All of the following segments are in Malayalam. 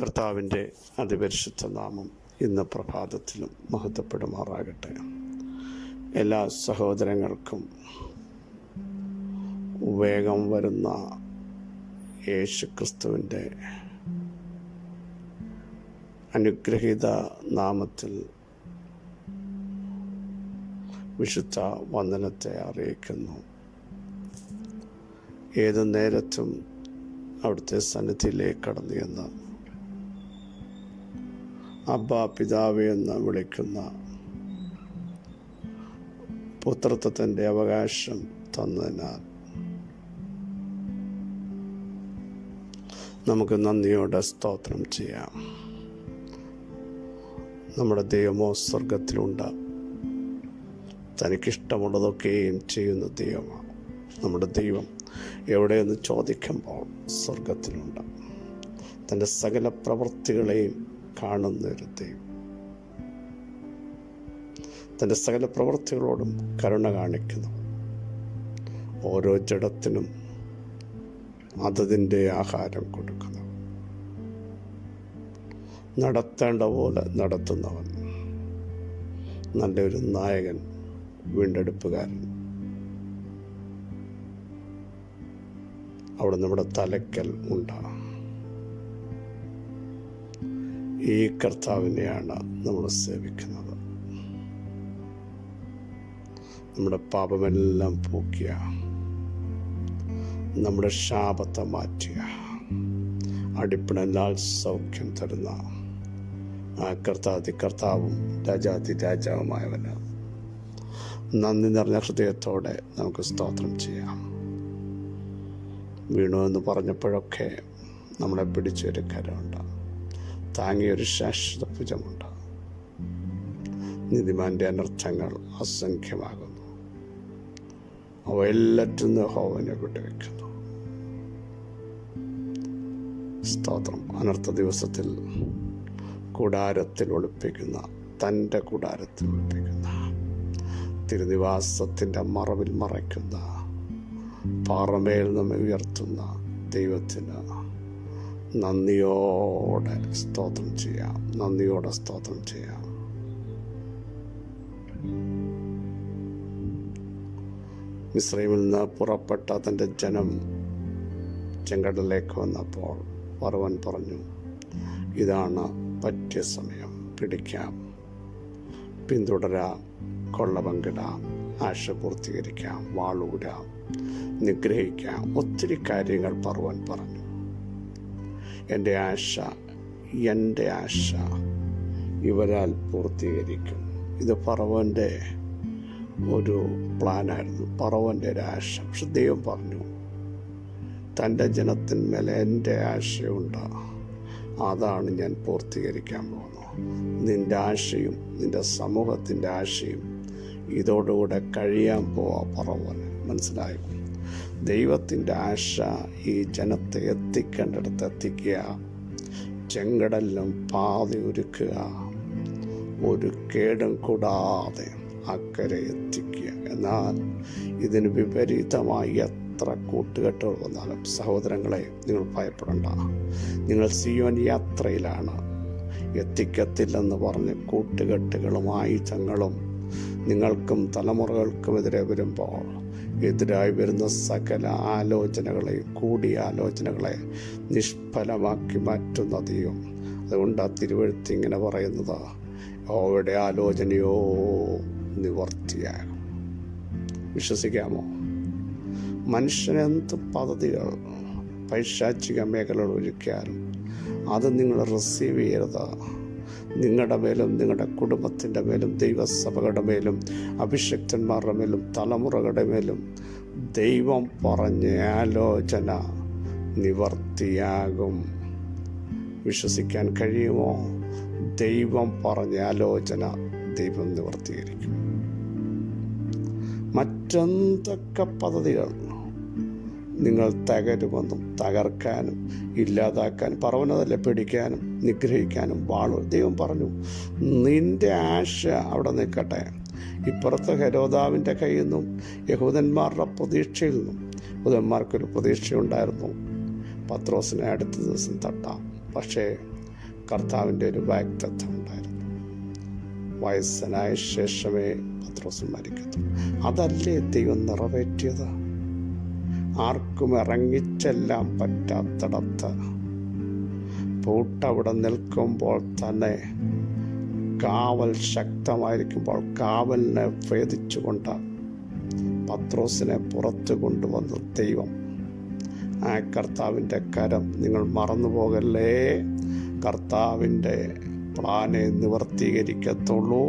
കർത്താവിന്റെ അതിപരിശുദ്ധ നാമം ഇന്ന് പ്രഭാതത്തിലും മഹത്വപ്പെടുമാറാകട്ടെ. എല്ലാ സഹോദരങ്ങൾക്കും വേഗം വരുന്ന യേശു ക്രിസ്തുവിന്റെ അനുഗ്രഹീത നാമത്തിൽ വിശുദ്ധ വന്ദനത്തെ അറിയിക്കുന്നു. ഏത് നേരത്തും അവിടുത്തെ സന്നിധിയിലേക്ക് കടന്നു എന്ന് അബ്ബ പിതാവ് എന്ന് വിളിക്കുന്ന പുത്രത്വത്തിന്റെ അവകാശം തന്നതിനാൽ നമുക്ക് നന്ദിയോടെ സ്തോത്രം ചെയ്യാം. നമ്മുടെ ദൈവമോ സ്വർഗത്തിലുണ്ട്. തനിക്കിഷ്ടമുള്ളതൊക്കെയും ചെയ്യുന്ന ദൈവമാണ് നമ്മുടെ ദൈവം എവിടെയെന്ന് ചോദിക്കുമ്പോൾ സ്വർഗത്തിലുണ്ട്. തന്റെ സകല പ്രവൃത്തികളെയും കാണുന്ന ഒരു ദൈവം. തന്റെ സകല പ്രവൃത്തികളോടും കരുണ കാണിക്കുന്നു. ഓരോ ജഡത്തിനും അതതിന്റെ ആഹാരം കൊടുക്കുന്നു. നടത്തേണ്ട പോലെ നടത്തുന്നവൻ നല്ലൊരു നായകൻ വീണ്ടെടുപ്പുകാരൻ. അവിടെ നമ്മുടെ തലക്കൽ ഉണ്ടാകും ഈ കർത്താവിനെയാണ് നമ്മൾ സേവിക്കുന്നത്. നമ്മുടെ പാപമെല്ലാം പോക്കിയ നമ്മുടെ ശാപത്തെ മാറ്റിയ അടിപ്പിണലാൽ സൗഖ്യം തരുന്ന ആ കർത്താതി കർത്താവും രാജാതി രാജാവുമായവന് നന്ദി നിറഞ്ഞ ഹൃദയത്തോടെ നമുക്ക് സ്തോത്രം ചെയ്യാം. വീണു എന്ന് പറഞ്ഞപ്പോഴൊക്കെ നമ്മളെ പിടിച്ചൊരു കരമുണ്ട്. താങ്ങിയൊരു ശാശ്വത ഭുജമുണ്ട്. നീതിമാന്റെ അനർത്ഥങ്ങൾ അസംഖ്യമാകുന്നു. അവ എല്ലാറ്റും ഹോവനെ വിട്ടുവെക്കുന്നു. സ്തോത്രം. അനർത്ഥ ദിവസത്തിൽ കൂടാരത്തിൽ ഒളിപ്പിക്കുന്ന തന്റെ കൂടാരത്തിൽ ഒളിപ്പിക്കുന്ന തിരുനിവാസത്തിന്റെ മറവിൽ മറയ്ക്കുന്ന പാറമേൽ നമ്മെ ഉയർത്തുന്ന ദൈവത്തിന് നന്ദിയോടെ സ്തോത്രം ചെയ്യാം. നന്ദിയോടെ സ്തോത്രം ചെയ്യാം. മിശ്രമിൽ നിന്ന് പുറപ്പെട്ട തന്റെ ജനം ചെങ്കടലിലേക്ക് വന്നപ്പോൾ പറവൻ പറഞ്ഞു ഇതാണ് പറ്റിയ സമയം. പിടിക്കാം. പിന്തുടരാം. കൊള്ള പങ്കിടാം. ആശ പൂർത്തീകരിക്കാം. വാളൂരാം. നിഗ്രഹിക്കാം. ഒത്തിരി കാര്യങ്ങൾ പറവൻ പറഞ്ഞു. എന്റെ ആശ എന്റെ ആശ ഇവരാൽ പൂർത്തീകരിക്കും ഇത് പറവന്റെ ഒരു പ്ലാനായിരുന്നു. പറവന്റെ ഒരു ആശ. പക്ഷെ ദൈവം പറഞ്ഞു തന്റെ ജനത്തിന്മേൽ എന്റെ ആശയുണ്ട്. അതാണ് ഞാൻ പൂർത്തീകരിക്കാൻ പോകുന്നത്. നിന്റെ ആശയും നിന്റെ സമൂഹത്തിന്റെ ആശയും ഇതോടുകൂടെ കഴിയാൻ പോവാ പറവൻ മനസ്സിലായി? ദൈവത്തിന്റെ ആശ ഈ ജനത്തെ എത്തിക്കേണ്ടടുത്ത് എത്തിക്കുക. ചെങ്കടലിലും പാതി ഒരുക്കുക. ഒരു കേടും കൂടാതെ അക്കരെ എത്തിക്കുക. എന്നാൽ ഇതിന് വിപരീതമായി എത്ര കൂട്ടുകെട്ടുകൾ വന്നാലും സഹോദരങ്ങളെ നിങ്ങൾ ഭയപ്പെടണ്ട. നിങ്ങൾ സിയോൻ യാത്രയിലാണ്. എത്തിക്കത്തില്ലെന്ന് പറഞ്ഞ് കൂട്ടുകെട്ടുകളും ആയുധങ്ങളും നിങ്ങൾക്കും തലമുറകൾക്കും തലമുറകൾക്കുമെതിരെ വരുമ്പോൾ എതിരായി വരുന്ന സകല ആലോചനകളെ കൂടിയാലോചനകളെ നിഷ്ഫലമാക്കി മാറ്റുന്ന ദൈവം അതുകൊണ്ട് ആ തിരുവഴുത്ത് ഇങ്ങനെ പറയുന്നത് അവയുടെ ആലോചനയോ നിവർത്തിയാകും. വിശ്വസിക്കാമോ? മനുഷ്യനെന്ത് പദ്ധതികൾ പൈശാചിക മേഖലകൾ ഒരുക്കിയാലും അത് നിങ്ങൾ റിസീവ് ചെയ്യരുത്. നിങ്ങളുടെ മേലും നിങ്ങളുടെ കുടുംബത്തിന്റെ മേലും ദൈവസഭകളുടെ മേലും അഭിഷക്തന്മാരുടെ മേലും തലമുറകളുടെ മേലും ദൈവം പറഞ്ഞ ആലോചന നിവർത്തിയാകും. വിശ്വസിക്കാൻ കഴിയുമോ? ദൈവം പറഞ്ഞ ആലോചന ദൈവം നിവർത്തീകരിക്കും. മറ്റെന്തൊക്കെ പദ്ധതികൾ നിങ്ങൾ തകരുമെന്നും തകർക്കാനും ഇല്ലാതാക്കാനും പറവനതല്ല പിടിക്കാനും നിഗ്രഹിക്കാനും വാളു. ദൈവം പറഞ്ഞു നിന്റെ ആശ അവിടെ നിൽക്കട്ടെ. ഇപ്പുറത്തെ ഹരോദാവിന്റെ കയ്യിൽ നിന്നും യഹൂദന്മാരുടെ പ്രതീക്ഷയിൽ നിന്നും യഹൂദന്മാർക്കൊരു പ്രതീക്ഷയുണ്ടായിരുന്നു. പത്രോസിനെ അടുത്ത ദിവസം തട്ടാം. പക്ഷേ കർത്താവിന്റെ ഒരു വാക്തത്വം ഉണ്ടായിരുന്നു. വയസ്സനായ ശേഷമേ പത്രോസ് മരിക്കത്തുള്ളൂ. അതല്ലേ ദൈവം നിറവേറ്റിയത്? ആർക്കും ഇറങ്ങിച്ചെല്ലാൻ പറ്റാത്തിടത്ത്. പൂട്ടവിടെ നിൽക്കുമ്പോൾ തന്നെ കാവൽ ശക്തമായിരിക്കുമ്പോൾ കാവലിനെ ഭേദിച്ചുകൊണ്ട് പത്രോസിനെ പുറത്തു കൊണ്ടുവന്ന ദൈവം. ആ കർത്താവിന്റെ കരം നിങ്ങൾ മറന്നു പോകല്ലേ കർത്താവിന്റെ പ്ലാനെ നിവർത്തീകരിക്കത്തുള്ളൂ.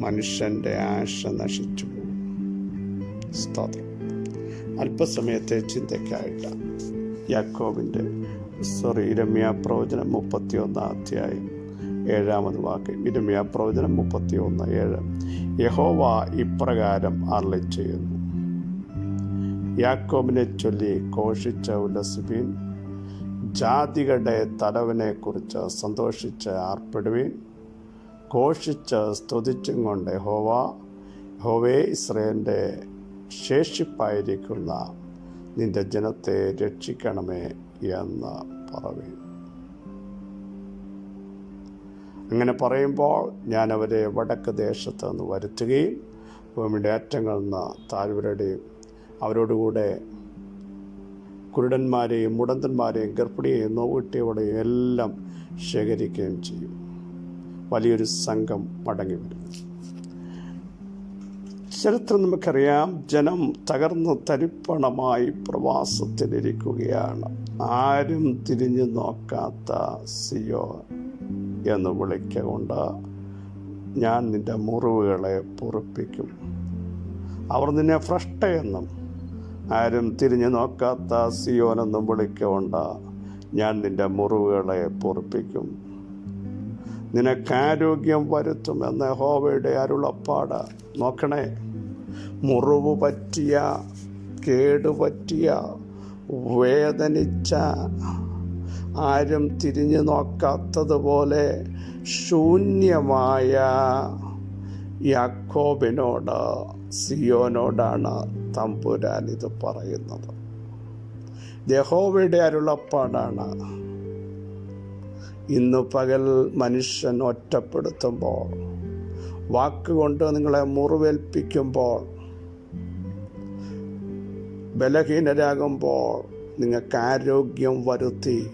മനുഷ്യന്റെ ആശ നശിച്ചു പോകും. സ്തോത്രം. അല്പസമയത്തെ ചിന്തയ്ക്കായിട്ട് യാക്കോബിന്റെ സോറി ഇരമ്യ പ്രവചനം മുപ്പത്തി ഒന്നാം അധ്യായം ഏഴാമത് വാക്ക്. ഇരമ്യ പ്രവചനം മുപ്പത്തി ഒന്ന് ഏഴ്. യഹോവ ഇപ്രകാരം അരളി ചെയ്യുന്നു യാക്കോബിനെ ചൊല്ലി ഘോഷിച്ച ഉല്ലസിപ്പീൻ ജാതികളുടെ തലവനെ കുറിച്ച് സന്തോഷിച്ച് ആർപ്പിടുവീൻ. ഘോഷിച്ച് സ്തുതിച്ചും കൊണ്ട് ഹോവ ഹോവേ ഇസ്രയേലിന്റെ ശേഷിപ്പായിരിക്കുന്ന നിന്റെ ജനത്തെ രക്ഷിക്കണമേ എന്ന് പറവീൻ അങ്ങനെ പറയുമ്പോൾ ഞാൻ അവരെ വടക്ക് ദേശത്ത് നിന്ന് വരുത്തുകയും ഭൂമിയുടെ അറ്റങ്ങളിൽ നിന്ന് താഴ്വരുടെയും അവരോടുകൂടെ കുരുടന്മാരെയും മുടന്തന്മാരെയും ഗർഭിണിയെയും നോവിട്ടിയോടെയും എല്ലാം ശേഖരിക്കുകയും ചെയ്യും. വലിയൊരു സംഘം മടങ്ങി വരും. ചരിത്രം നമുക്കറിയാം. ജനം തകർന്ന് തരിപ്പണമായി പ്രവാസത്തിലിരിക്കുകയാണ്. ആരും തിരിഞ്ഞു നോക്കാത്ത സിയോ എന്ന് വിളിക്കൊണ്ട് ഞാൻ നിന്റെ മുറിവുകളെ പൊറുപ്പിക്കും. അവർ നിന്നെ ഭ്രഷ്ടയെന്നും ആരും തിരിഞ്ഞു നോക്കാത്ത സിയോനെന്നും വിളിക്കൊണ്ട് ഞാൻ നിന്റെ മുറിവുകളെ പൊറുപ്പിക്കും. നിനക്കാരോഗ്യം വരുത്തുമെന്ന് ഹോവയുടെ അരുളപ്പാട്. നോക്കണേ മുറിവ് പറ്റിയ കേടുപറ്റിയ വേദനിച്ച ആരും തിരിഞ്ഞു നോക്കാത്തതുപോലെ ശൂന്യമായ യാക്കോബിനോട് സിയോനോടാണ് തമ്പുരാൻ ഇത് പറയുന്നത്. യഹോവയുടെ അരുളപ്പാടാണ്. ഇന്ന് പകൽ മനുഷ്യൻ ഒറ്റപ്പെടുത്തുമ്പോൾ വാക്കുകൊണ്ട് നിങ്ങളെ മുറിവേൽപ്പിക്കുമ്പോൾ ബലഹീനരാകുമ്പോൾ നിങ്ങൾക്ക് ആരോഗ്യം വരുത്തി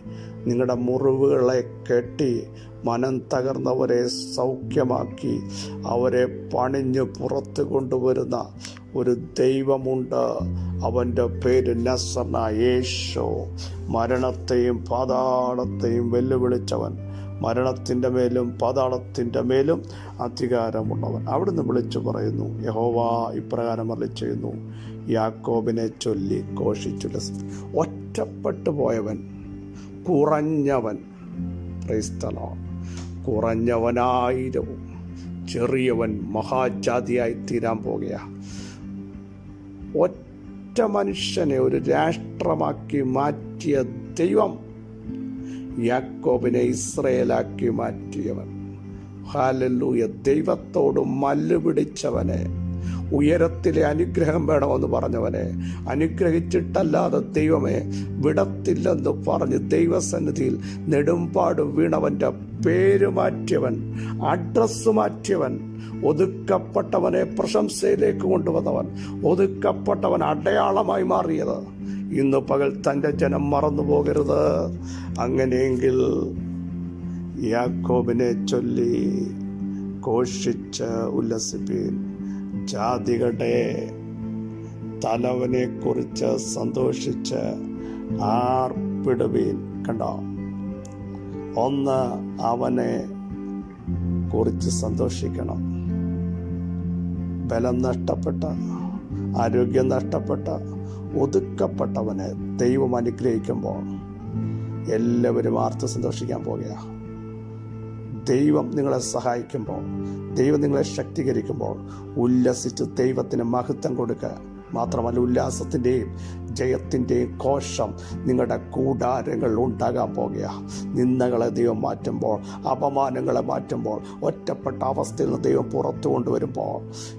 നിങ്ങളുടെ മുറിവുകളെ കെട്ടി മനം തകർന്നവരെ സൗഖ്യമാക്കി അവരെ പണിഞ്ഞ് പുറത്ത് കൊണ്ടുവരുന്ന ഒരു ദൈവമുണ്ട്. അവന്റെ പേര് നസർണ യേശോ മരണത്തെയും പാതാളത്തെയും വെല്ലുവിളിച്ചവൻ. മരണത്തിന്റെ മേലും പാതാളത്തിന്റെ മേലും അധികാരമുള്ളവൻ. അവിടുന്ന് വിളിച്ചു പറയുന്നു യഹോവ ഇപ്രകാരം അറി ചെയ്യുന്നു യാക്കോബിനെ ചൊല്ലി ഘോഷിച്ചു. ഒറ്റപ്പെട്ടു പോയവൻ കുറഞ്ഞവൻ ക്രൈസ്തലോ കുറഞ്ഞവനായിരവും ചെറിയവൻ മഹാജാതിയായി തീരാൻ പോകുക ഒറ്റ മനുഷ്യനെ ഒരു രാഷ്ട്രമാക്കി മാറ്റിയ ദൈവം യാക്കോബിനെ ഇസ്രയേലാക്കി മാറ്റിയവൻ. ഹാലല്ലൂയ. ദൈവത്തോട് മല്ല് പിടിച്ചവനെ. ഉയരത്തിലെ അനുഗ്രഹം വേണമെന്ന് പറഞ്ഞവനെ അനുഗ്രഹിച്ചിട്ടല്ലാതെ ദൈവമേ വിടത്തില്ലെന്ന് പറഞ്ഞ് ദൈവസന്നിധിയിൽ നെടുമ്പാട് വീണവന്റെ പേര് മാറ്റിയവൻ അഡ്രസ്സ് മാറ്റിയവൻ ഒതുക്കപ്പെട്ടവനെ പ്രശംസയിലേക്ക് കൊണ്ടുവന്നവൻ ഒതുക്കപ്പെട്ടവൻ അടയാളമായി മാറിയത്. ഇന്ന് പകൽ തന്റെ ജനം മറന്നു പോകരുത്. അങ്ങനെയെങ്കിൽ യാക്കോബിനെ ചൊല്ലി ഘോഷിച്ച് ഉല്ലസിപ്പീൻ. ജാതികളുടെ തലവനെ കുറിച്ച് സന്തോഷിച്ച് ആർപ്പിടുവീൻ കണ്ടോ? ഒന്ന് അവനെ കുറിച്ച് സന്തോഷിക്കണം. ബലം നഷ്ടപ്പെട്ട ആരോഗ്യം നഷ്ടപ്പെട്ട ഒതുക്കപ്പെട്ടവനെ ദൈവം അനുഗ്രഹിക്കുമ്പോൾ എല്ലാവരും ആർത്ത് സന്തോഷിക്കാൻ പോകുക. ദൈവം നിങ്ങളെ സഹായിക്കുമ്പോൾ ദൈവം നിങ്ങളെ ശക്തീകരിക്കുമ്പോൾ ഉല്ലസിച്ച് ദൈവത്തിന് മഹത്വം കൊടുക്കുക. മാത്രമല്ല ഉല്ലാസത്തിന്റെയും ജയത്തിന്റെയും കോശം നിങ്ങളുടെ കൂടാരങ്ങൾ ഉണ്ടാകാൻ പോകുക. നിന്ദകളെ ദൈവം മാറ്റുമ്പോൾ അപമാനങ്ങളെ മാറ്റുമ്പോൾ ഒറ്റപ്പെട്ട അവസ്ഥയിൽ നിന്ന് ദൈവം പുറത്തു കൊണ്ടുവരുമ്പോൾ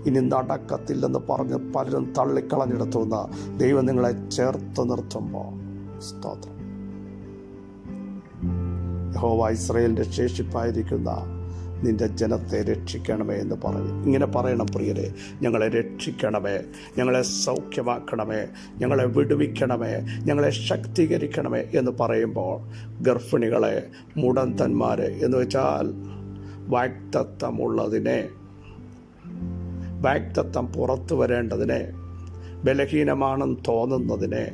ഇനി നടക്കത്തില്ലെന്ന് പറഞ്ഞ് പലരും തള്ളിക്കളഞ്ഞെടുത്തുന്ന ദൈവം നിങ്ങളെ ചേർത്ത് നിർത്തുമ്പോൾ. സ്തോത്രം. യഹോവ ഇസ്രയേലിന്റെ ശേഷിപ്പായിരിക്കുന്ന നിന്റെ ജനത്തെ രക്ഷിക്കണമേ എന്ന് പറയും ഇങ്ങനെ പറയണം പ്രിയരെ. ഞങ്ങളെ രക്ഷിക്കണമേ. ഞങ്ങളെ സൗഖ്യമാക്കണമേ. ഞങ്ങളെ വിടുവിക്കണമേ. ഞങ്ങളെ ശക്തീകരിക്കണമേ എന്ന് പറയുമ്പോൾ ഗർഭിണികളെ മുടന്തന്മാരെ എന്ന് വെച്ചാൽ വാക്തത്വമുള്ളതിനെ വാക്തത്വം പുറത്തു വരേണ്ടതിനെ ബലഹീനമാണെന്ന് തോന്നുന്നതിനെ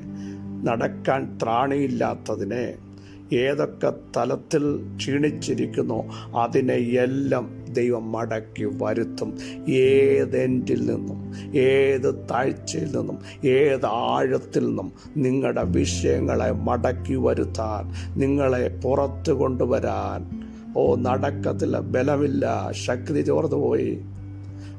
നടക്കാൻ ത്രാണിയില്ലാത്തതിനെ ഏതൊക്കെ തലത്തിൽ ക്ഷീണിച്ചിരിക്കുന്നോ അതിനെ എല്ലാം ദൈവം മടക്കി വരുത്തും. ഏതെന്റിൽ നിന്നും ഏത് താഴ്ചയിൽ നിന്നും ഏത് ആഴത്തിൽ നിന്നും നിങ്ങളുടെ വിഷയങ്ങളെ മടക്കി വരുത്താൻ നിങ്ങളെ പുറത്തു കൊണ്ടുവരാൻ. ഓ നടക്കത്തില്ല ബലമില്ല ശക്തി ചോർന്നു പോയി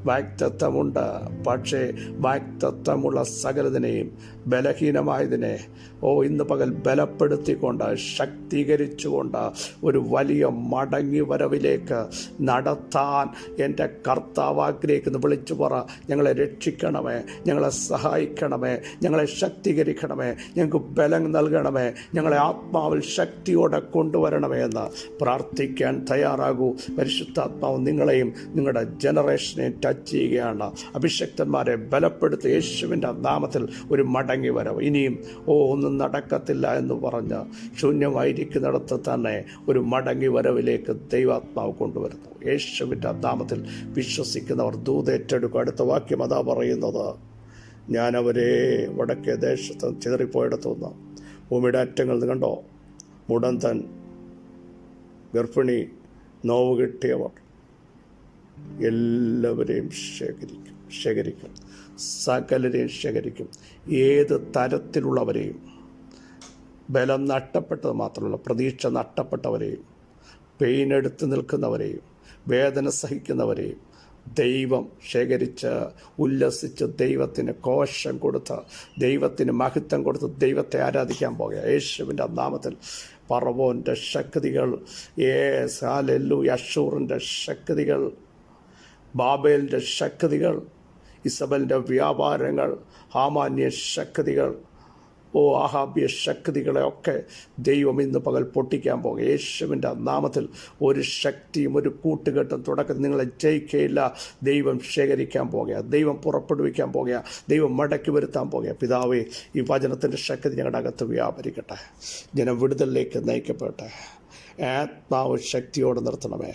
വാക്തത്വമുണ്ട്. പക്ഷേ വാക്തത്വമുള്ള സകലതിനെയും ബലഹീനമായതിനെ ഓ ഇന്ന് പകൽ ബലപ്പെടുത്തിക്കൊണ്ട് ശക്തീകരിച്ചുകൊണ്ട് ഒരു വലിയ മടങ്ങി വരവിലേക്ക് നടത്താൻ എന്റെ കർത്താവ് ആഗ്രഹിക്കുന്നു. വിളിച്ചു പറ ഞങ്ങളെ രക്ഷിക്കണമേ ഞങ്ങളെ സഹായിക്കണമേ ഞങ്ങളെ ശക്തീകരിക്കണമേ ഞങ്ങൾക്ക് ബലം നൽകണമേ ഞങ്ങളെ ആത്മാവിൽ ശക്തിയോടെ കൊണ്ടുവരണമേ എന്ന് പ്രാർത്ഥിക്കാൻ തയ്യാറാകൂ. പരിശുദ്ധാത്മാവ് നിങ്ങളെയും നിങ്ങളുടെ ജനറേഷനെയും ടച്ച് ചെയ്യുകയാണ് അഭിഷക്തന്മാരെ ബലപ്പെടുത്തി യേശുവിന്റെ നാമത്തിൽ ഒരു മടങ്ങി വരവ്. ഇനിയും ഓ ഒന്നും നടക്കത്തില്ല എന്ന് പറഞ്ഞ് ശൂന്യമായിരിക്കുന്നിടത്ത് തന്നെ ഒരു മടങ്ങി വരവിലേക്ക് ദൈവാത്മാവ് കൊണ്ടുവരുന്നു. യേശുവിന്റെ നാമത്തിൽ വിശ്വസിക്കുന്നവർ ദൂതേറ്റെടുക്കും അടുത്ത വാക്യം അതാ പറയുന്നത് ഞാനവരെ വടക്കേ ദേശത്ത് ചിതറിപ്പോയിടത്തുനിന്ന് ഭൂമിയുടെ അറ്റങ്ങൾ കണ്ടോ? മുടന്തൻ ഗർഭിണി നോവ് കിട്ടിയവർ എല്ലാവരെയും ശേഖരിക്കും ശേഖരിക്കും. സകലരെയും ശേഖരിക്കും. ഏത് തരത്തിലുള്ളവരെയും ബലം നഷ്ടപ്പെട്ടത് മാത്രമല്ല പ്രതീക്ഷ നഷ്ടപ്പെട്ടവരെയും പെയിൻ എടുത്ത് നിൽക്കുന്നവരെയും വേദന സഹിക്കുന്നവരെയും ദൈവം ശേഖരിച്ച് ഉല്ലസിച്ച് ദൈവത്തിന് കോശം കൊടുത്ത് ദൈവത്തിന് മഹത്വം കൊടുത്ത് ദൈവത്തെ ആരാധിക്കാൻ പോകുക യേശുവിന്റെ നാമത്തിൽ പറവോന്റെ ശക്തികൾ ഏ സാലെല്ലു യഷൂറിന്റെ ശക്തികൾ ബാബേലിന്റെ ശക്തികൾ ഇസബലിന്റെ വ്യാപാരങ്ങൾ ഹാമാന്യ ശക്തികൾ ഓ ആഹാബ്യ ശക്തികളെയൊക്കെ ദൈവം ഇന്ന് പകൽ പൊട്ടിക്കാൻ പോകുക യേശുവിന്റെ നാമത്തിൽ ഒരു ശക്തിയും ഒരു കൂട്ടുകെട്ടും തുടക്കം നിങ്ങളെ ജയിക്കയില്ല. ദൈവം ശേഖരിക്കാൻ പോകുക ദൈവം പുറപ്പെടുവിക്കാൻ പോകുക ദൈവം മടക്കി വരുത്താൻ പോകുക പിതാവേ ഈ വചനത്തിന്റെ ശക്തി ഞങ്ങളുടെ അകത്ത് വ്യാപരിക്കട്ടെ. ജനം വിടുതലിലേക്ക് നയിക്കപ്പെട്ടെ ആത്മാവ് ശക്തിയോടെ നിർത്തണമേ.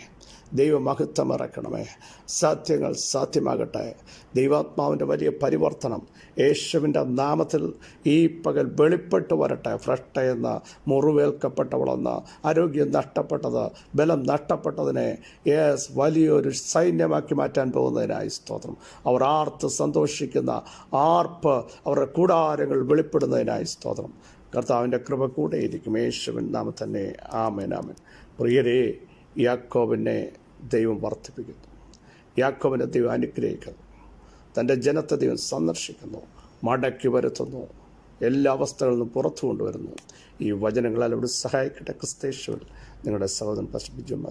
ദൈവമഹത്വം ഇറക്കണമേ സത്യങ്ങൾ സാധ്യമാകട്ടെ. ദൈവാത്മാവിന്റെ വലിയ പരിവർത്തനം യേശുവിന്റെ നാമത്തിൽ ഈ പകൽ വെളിപ്പെട്ട് വരട്ടെ. ഫ്രഷ്ട എന്ന മുറിവേൽക്കപ്പെട്ടവളെന്ന് ആരോഗ്യം നഷ്ടപ്പെട്ടത് ബലം നഷ്ടപ്പെട്ടതിനെ യേസ് വലിയൊരു സൈന്യമാക്കി മാറ്റാൻ പോകുന്നതിനായി സ്തോത്രം. അവർ ആർത്ത് സന്തോഷിക്കുന്ന ആർപ്പ് അവരുടെ കൂടാരങ്ങൾ വെളിപ്പെടുന്നതിനായി സ്തോത്രം. കർത്താവിന്റെ കൃപ കൂടെയിരിക്കും. യേശുവിൻ നാമത്തന്നെ തന്നെ. ആമേൻ ആമേൻ. പ്രിയരേ യാക്കോബിനെ ദൈവം വർദ്ധിപ്പിക്കുന്നു. യാക്കോബിനെ ദൈവം അനുഗ്രഹിക്കുന്നു. തന്റെ ജനത്തെ ദൈവം സന്ദർശിക്കുന്നു. മടക്കി വരുത്തുന്നു. എല്ലാ അവസ്ഥകളിൽ നിന്നും പുറത്തു കൊണ്ടുവരുന്നു. ഈ വചനങ്ങളാൽ അവിടെ സഹായിക്കട്ടെ. ക്രിസ്തേശ്വർ നിങ്ങളുടെ സഹോദരൻ പശുപിജുമ്മ